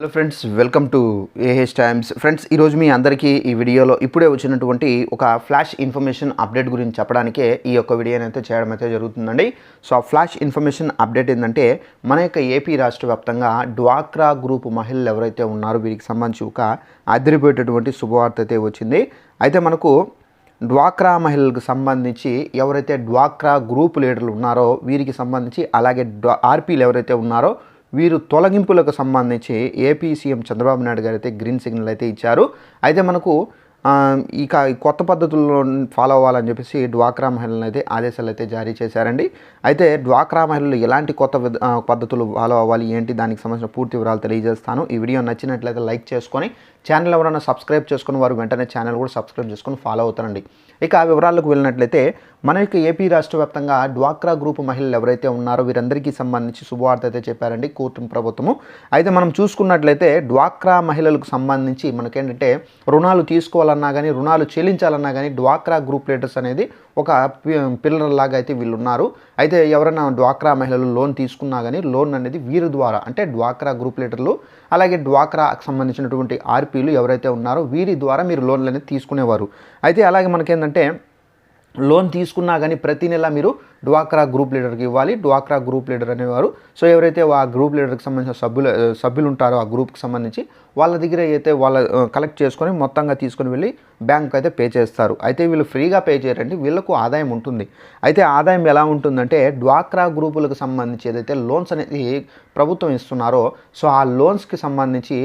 Hello friends welcome to AH Times friends ఈరోజు మీ అందరికీ ఈ వీడియోలో ఇప్పుడే వచ్చినటువంటి ఒక ఫ్లాష్ ఇన్ఫర్మేషన్ అప్డేట్ గురించి చెప్పడానికే ఈ యొక్క వీడియోని అయితే చేయడం అయితే జరుగుతుందండి. సో ఆ ఫ్లాష్ ఇన్ఫర్మేషన్ అప్డేట్ ఏంటంటే మన యొక్క ఏపీ రాష్ట్ర వ్యాప్తంగా డ్వాక్రా గ్రూప్ మహిళలు ఎవరైతే ఉన్నారో వీరికి సంబంధించి ఒక అదిరిపోయేటటువంటి శుభవార్త అయితే వచ్చింది. అయితే మనకు డ్వాక్రా మహిళలకు సంబంధించి ఎవరైతే డ్వాక్రా గ్రూప్ లీడర్లు ఉన్నారో వీరికి సంబంధించి అలాగే డ్వా ఆర్పీలు ఎవరైతే ఉన్నారో వీరు తొలగింపులకు సంబంధించి ఏపీ సీఎం చంద్రబాబు నాయుడు గారు అయితే గ్రీన్ సిగ్నల్ అయితే ఇచ్చారు. అయితే మనకు ఇక కొత్త పద్ధతుల్లో ఫాలో అవ్వాలని చెప్పేసి డ్వాక్రా మహిళలను అయితే ఆదేశాలు అయితే జారీ చేశారండి. అయితే డ్వాక్రా మహిళలు ఎలాంటి కొత్త విధ- పద్ధతులు ఫాలో అవ్వాలి ఏంటి దానికి సంబంధించిన పూర్తి వివరాలు తెలియజేస్తాను. ఈ వీడియో నచ్చినట్లయితే లైక్ చేసుకొని ఛానల్ ఎవరైనా సబ్స్క్రైబ్ చేసుకుని వారు వెంటనే ఛానల్ కూడా సబ్స్క్రైబ్ చేసుకొని ఫాలో అవుతారండి. ఇక ఆ వివరాలకు వెళ్ళినట్లయితే మన యొక్క ఏపీ రాష్ట్ర వ్యాప్తంగా డ్వాక్రా గ్రూప్ మహిళలు ఎవరైతే ఉన్నారో వీరందరికీ సంబంధించి శుభవార్త అయితే చెప్పారండి కూటమి ప్రభుత్వము. అయితే మనం చూసుకున్నట్లయితే డ్వాక్రా మహిళలకు సంబంధించి మనకేంటంటే రుణాలు తీసుకోవాలన్నా కానీ రుణాలు చెల్లించాలన్నా కానీ డ్వాక్రా గ్రూప్ లీడర్స్ అనేది ఒక పిల్లర్ లాగా అయితే వీళ్ళు ఉన్నారు అయితే ఎవరైనా డ్వాక్రా మహిళలు లోన్ తీసుకున్నా కానీ లోన్ అనేది వీరి ద్వారా అంటే డ్వాక్రా గ్రూప్ లీడర్లు అలాగే డ్వాక్రాకు సంబంధించినటువంటి ఆర్పీలు ఎవరైతే ఉన్నారో వీరి ద్వారా మీరు లోన్లు అనేది తీసుకునేవారు. అయితే అలాగే మనకేంటంటే లోన్ తీసుకున్నా కానీ ప్రతి నెల మీరు డ్వాక్రా గ్రూప్ లీడర్కి ఇవ్వాలి. డ్వాక్రా గ్రూప్ లీడర్ అనేవారు. సో ఎవరైతే ఆ గ్రూప్ లీడర్కి సంబంధించిన సభ్యులు సభ్యులు ఉంటారో ఆ గ్రూప్కి సంబంధించి వాళ్ళ దగ్గర అయితే వాళ్ళ కలెక్ట్ చేసుకొని మొత్తంగా తీసుకొని వెళ్ళి బ్యాంక్ అయితే పే చేస్తారు. అయితే వీళ్ళు ఫ్రీగా పే చేయరండి. వీళ్ళకు ఆదాయం ఉంటుంది. అయితే ఆదాయం ఎలా ఉంటుందంటే డ్వాక్రా గ్రూపులకు సంబంధించి ఏదైతే లోన్స్ అనేది ప్రభుత్వం ఇస్తున్నారో సో ఆ లోన్స్కి సంబంధించి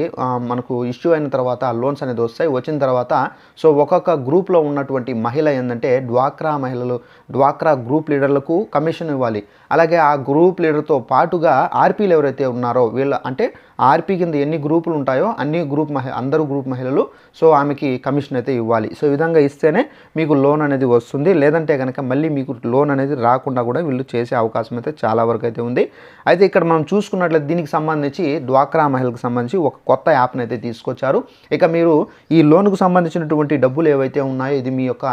మనకు ఇష్యూ అయిన తర్వాత ఆ లోన్స్ అనేది వస్తాయి. వచ్చిన తర్వాత సో ఒక్కొక్క గ్రూప్లో ఉన్నటువంటి మహిళ ఏంటంటే డ్వాక్రా మహిళలు డ్వాక్రా గ్రూప్ లీడర్లకు కమిషన్ ఇవ్వాలి. అలాగే ఆ గ్రూప్ లీడర్తో పాటుగా ఆర్పీలు ఎవరైతే ఉన్నారో వీళ్ళ అంటే ఆర్పీ కింద ఎన్ని గ్రూపులు ఉంటాయో అన్ని గ్రూప్ మహి అందరూ గ్రూప్ మహిళలు సో ఆమెకి కమిషన్ అయితే ఇవ్వాలి. సో ఈ విధంగా ఇస్తేనే మీకు లోన్ అనేది వస్తుంది. లేదంటే కనుక మళ్ళీ మీకు లోన్ అనేది రాకుండా కూడా వీళ్ళు చేసే అవకాశం అయితే చాలా వరకు అయితే ఉంది. అయితే ఇక్కడ మనం చూసుకున్నట్లయితే దీనికి సంబంధించి డ్వాక్రా మహిళలకు సంబంధించి ఒక కొత్త యాప్ని అయితే తీసుకొచ్చారు. ఇక మీరు ఈ లోన్కు సంబంధించినటువంటి డబ్బులు ఏవైతే ఉన్నాయో ఇది మీ యొక్క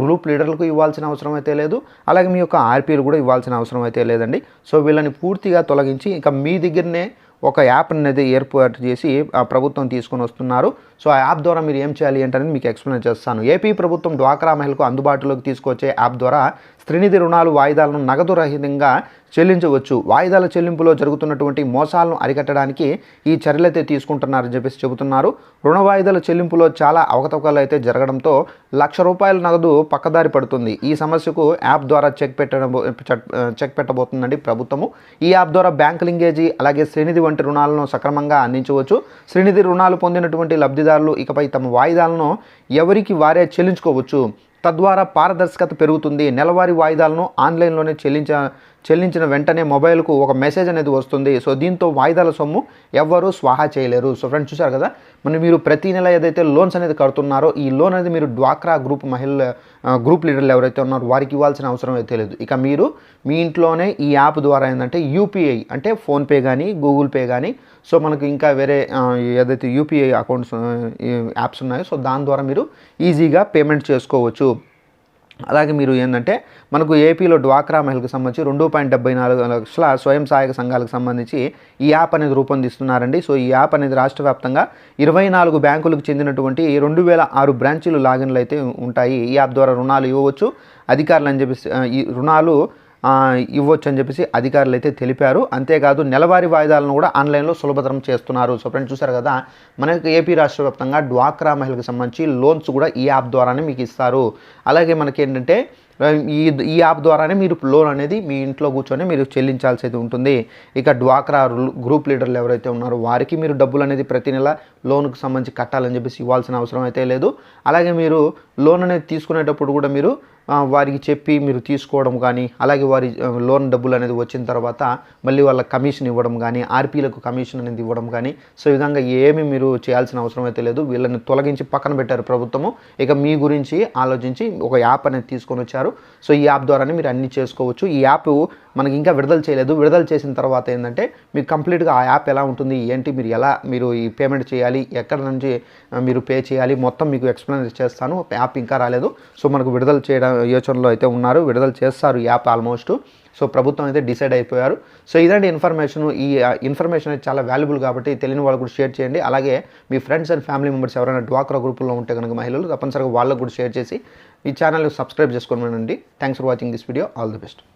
గ్రూప్ లీడర్లకు ఇవ్వాల్సిన అవసరం అయితే లేదు. అలాగే మీ యొక్క ఆర్పీలు కూడా ఇవ్వాల్సిన అవసరం అయితే లేదండి. సో వీళ్ళని పూర్తిగా తొలగించి ఇక మీ దగ్గరనే ఒక యాప్ అనేది ఏర్పాటు చేసి ఆ ప్రభుత్వం తీసుకొని వస్తున్నారు. సో ఆ యాప్ ద్వారా మీరు ఏం చేయాలి ఏంటనేది మీకు ఎక్స్ప్లెయిన్ చేస్తాను. ఏపీ ప్రభుత్వం డ్వాక్రా మహిళకు అందుబాటులోకి తీసుకొచ్చే యాప్ ద్వారా స్త్రీనిధి రుణాలు వాయిదాలను నగదు రహితంగా చెల్లించవచ్చు. వాయిదాల చెల్లింపులో జరుగుతున్నటువంటి మోసాలను అరికట్టడానికి ఈ చర్యలైతే తీసుకుంటున్నారని చెప్పేసి చెబుతున్నారు. రుణ వాయిదాల చెల్లింపులో చాలా అవకతవకలు అయితే జరగడంతో లక్ష రూపాయల నగదు పక్కదారి పడుతుంది. ఈ సమస్యకు యాప్ ద్వారా చెక్ పెట్టడం చెక్ పెట్టబోతుందండి ప్రభుత్వము. ఈ యాప్ ద్వారా బ్యాంక్ లింగేజీ అలాగే శ్రీనిధి వంటి రుణాలను సక్రమంగా అందించవచ్చు. శ్రీనిధి రుణాలు పొందినటువంటి లబ్ధిదారులు ఇకపై తమ వాయిదాలను ఎవరికి వారే చెల్లించుకోవచ్చు. తద్వారా పారదర్శకత పెరుగుతుంది. నెలవారీ వాయిదాలను ఆన్లైన్లోనే చెల్లించ చెల్లించిన వెంటనే మొబైల్కు ఒక మెసేజ్ అనేది వస్తుంది. సో దీంతో వాయిదాల సొమ్ము ఎవ్వరూ స్వాహా చేయలేరు. సో ఫ్రెండ్స్ చూశారు కదా? మరి మీరు ప్రతి నెల ఏదైతే లోన్స్ అనేది కడుతున్నారో ఈ లోన్ అనేది మీరు డ్వాక్రా గ్రూప్ మహిళ గ్రూప్ లీడర్లు ఎవరైతే ఉన్నారో వారికి ఇవ్వాల్సిన అవసరం అయితే లేదు. ఇక మీరు మీ ఇంట్లోనే ఈ యాప్ ద్వారా ఏంటంటే యూపీఐ అంటే ఫోన్పే కానీ గూగుల్ పే కానీ సో మనకు ఇంకా వేరే ఏదైతే యూపీఐ అకౌంట్స్ యాప్స్ ఉన్నాయో సో దాని ద్వారా మీరు ఈజీగా పేమెంట్ చేసుకోవచ్చు. అలాగే మీరు ఏంటంటే మనకు ఏపీలో డ్వాక్రా మహిళకు సంబంధించి రెండు పాయింట్ డెబ్బై నాలుగు లక్షల స్వయం సహాయక సంఘాలకు సంబంధించి ఈ యాప్ అనేది రూపొందిస్తున్నారండి. సో ఈ యాప్ అనేది రాష్ట్ర వ్యాప్తంగా ఇరవై నాలుగు బ్యాంకులకు చెందినటువంటి రెండు వేల ఆరు బ్రాంచీలు లాగిన్లు అయితే ఉంటాయి. ఈ యాప్ ద్వారా రుణాలు ఇవ్వవచ్చు. అధికారులు అని చెప్పేసి ఈ రుణాలు ఇవ్వచ్చు అని చెప్పేసి అధికారులు అయితే తెలిపారు. అంతేకాదు నెలవారీ వాయిదాలను కూడా ఆన్లైన్లో సులభతరం చేస్తున్నారు. సో ఫ్రెండ్స్ చూసారు కదా మనకి ఏపీ రాష్ట్ర వ్యాప్తంగా డ్వాక్రా మహిళకు సంబంధించి లోన్స్ కూడా ఈ యాప్ ద్వారానే మీకు ఇస్తారు. అలాగే మనకి ఏంటంటే ఈ ఈ యాప్ ద్వారానే మీరు లోన్ అనేది మీ ఇంట్లో కూర్చొని మీరు చెల్లించాల్సి ఉంటుంది. ఇక డ్వాక్రా గ్రూప్ లీడర్లు ఎవరైతే ఉన్నారో వారికి మీరు డబ్బులు అనేది ప్రతి నెల లోన్కి సంబంధించి కట్టాలని చెప్పేసి ఇవ్వాల్సిన అవసరం అయితే లేదు. అలాగే మీరు లోన్ అనేది తీసుకునేటప్పుడు కూడా మీరు వారికి చెప్పి మీరు తీసుకోవడం కానీ అలాగే వారి లోన్ డబ్బులు అనేది వచ్చిన తర్వాత మళ్ళీ వాళ్ళ కమిషన్ ఇవ్వడం కానీ ఆర్పీలకు కమిషన్ అనేది ఇవ్వడం కానీ సో ఈ విధంగా ఏమి మీరు చేయాల్సిన అవసరం అయితే లేదు. వీళ్ళని తొలగించి పక్కన పెట్టారు ప్రభుత్వము. ఇక మీ గురించి ఆలోచించి ఒక యాప్ అనేది తీసుకొని వచ్చారు. సో ఈ యాప్ ద్వారానే మీరు అన్ని చేసుకోవచ్చు. ఈ యాప్ మనకి ఇంకా విడుదల చేయలేదు. విడుదల చేసిన తర్వాత ఏంటంటే మీకు కంప్లీట్గా ఆ యాప్ ఎలా ఉంటుంది ఏంటి మీరు ఎలా మీరు ఈ పేమెంట్ చేయాలి ఎక్కడ నుంచి మీరు పే చేయాలి మొత్తం మీకు ఎక్స్ప్లెయిన్ చేస్తాను. యాప్ ఇంకా రాలేదు. సో మనకు విడుదల చేయడం యోచనలో అయితే ఉన్నారు. విడుదల చేస్తారు ఈ యాప్ ఆల్మోస్ట్. సో ప్రభుత్వం అయితే డిసైడ్ అయిపోయారు. సో ఇదండి ఇన్ఫర్మేషన్. ఈ ఇన్ఫర్మేషన్ అయితే చాలా వాల్యుబుల్ కాబట్టి తెలియని వాళ్ళు కూడా షేర్ చేయండి. అలాగే మీ ఫ్రెండ్స్ అండ్ ఫ్యామిలీ మెంబర్స్ ఎవరైనా డ్వాక్రా గ్రూపుల్లో ఉంటే కనుక మహిళలు తప్పనిసరిగా వాళ్ళకు కూడా షేర్ చేసి ఈ channel subscribe చేసుకోమనండి thanks for watching this video all the best